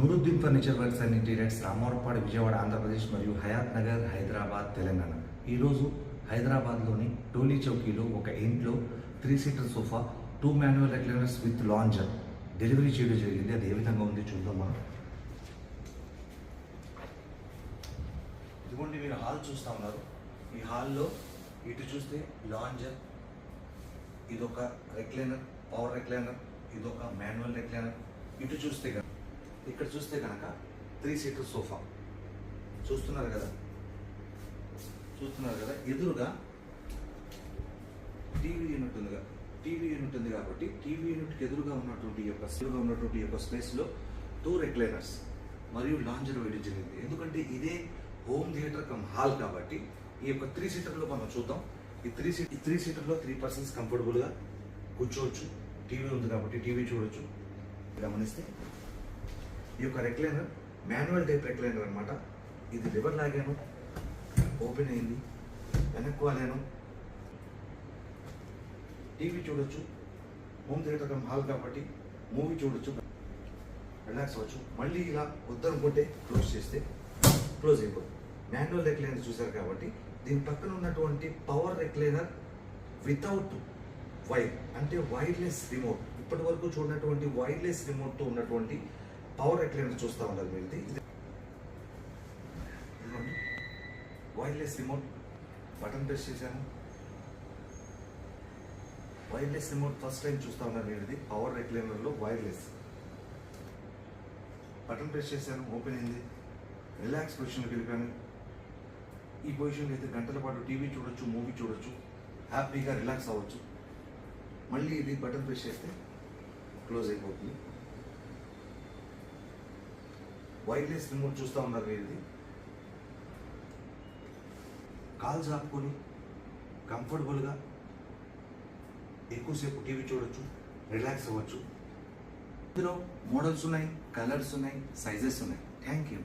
Nooruddin furniture works and interiors Ramavarappadu Vijayawada Andhra Pradesh మరియు హయాత్ నగర్ హైదరాబాద్ తెలంగాణ ఈరోజు హైదరాబాద్లోని టోలీ చౌకీలో ఒక ఇంట్లో three seater sofa two manual recliners with lounger delivery చేయడం జరిగింది. అది ఏ విధంగా ఉంది చూద్దాం మనం. ఇదిగోండి మీరు హాల్ చూస్తా ఉన్నారు. ఈ హాల్లో ఇటు చూస్తే లాంజర్ ఇదొక రెక్లైనర్ పవర్ రెక్లైనర్ ఇదొక మాన్యువల్ రెక్లైనర్ ఇటు చూస్తే కదా ఇక్కడ చూస్తే కనుక త్రీ సీటర్ సోఫా చూస్తున్నారు కదా? చూస్తున్నారు కదా? ఎదురుగా టీవీ యూనిట్ ఉందిగా టీవీ యూనిట్ ఉంది కాబట్టి టీవీ యూనిట్కి ఎదురుగా ఉన్నటువంటి యొక్క ఎదురుగా ఉన్నటువంటి యొక్క స్పేస్లో టూ రెక్లైనర్స్ మరియు లాంజర్ వేయడం జరిగింది ఎందుకంటే ఇదే హోమ్ థియేటర్ కమ్ హాల్ కాబట్టి ఈ యొక్క త్రీ సీటర్లో మనం చూద్దాం. ఈ త్రీ సీట్ ఈ త్రీ సీటర్లో త్రీ పర్సన్స్ కంఫర్టబుల్గా కూర్చోవచ్చు. టీవీ ఉంది కాబట్టి టీవీ చూడొచ్చు. గమనిస్తే ఈ యొక్క రెక్లైనర్ మాన్యువల్ టైప్ రెక్లైనర్ అనమాట ఇది రివర్ లాగాను ఓపెన్ అయింది వెనక్కు వాలాను. టీవీ చూడొచ్చు హోమ్ థియేటర్ కమ్ హాల్ కాబట్టి మూవీ చూడొచ్చు రిలాక్స్ అవ్వచ్చు. మళ్ళీ ఇలా వద్దనుకుంటే క్లోజ్ చేస్తే క్లోజ్ అయిపోతుంది. మాన్యువల్ రెక్లైనర్ చూశారు కాబట్టి దీని పక్కన ఉన్నటువంటి పవర్ రెక్లైనర్ వితౌట్ వైర్ అంటే వైర్లెస్ రిమోట్ ఇప్పటి వరకు చూడనటువంటి వైర్లెస్ రిమోట్తో ఉన్నటువంటి పవర్ ఎట్లయినా చూస్తూ ఉండాలి మీరు. ఇది వైర్లెస్ రిమోట్ బటన్ ప్రెస్ చేశాను. వైర్లెస్ రిమోట్ ఫస్ట్ టైం చూస్తూ ఉన్నారు మీరు ఇది. పవర్ రెక్లైనర్లో వైర్లెస్ బటన్ ప్రెస్ చేశాను. ఓపెన్ అయింది. రిలాక్స్ పొజిషన్కి వెళ్ళిపోయాను. ఈ పొజిషన్లో అయితే గంటల పాటు టీవీ చూడొచ్చు మూవీ చూడొచ్చు. హ్యాపీగా రిలాక్స్ అవ్వచ్చు. మళ్ళీ ఇది బటన్ ప్రెస్ చేస్తే క్లోజ్ అయిపోతుంది. వైర్లెస్ రిమోట్ చూస్తూ ఉన్నారు మీరు ఇది ఆపుకొని కంఫర్టబుల్గా ఎక్కువసేపు టీవీ చూడొచ్చు రిలాక్స్ అవ్వచ్చు. ఇందులో మోడల్స్ ఉన్నాయి కలర్స్ ఉన్నాయి సైజెస్ ఉన్నాయి. Thank you.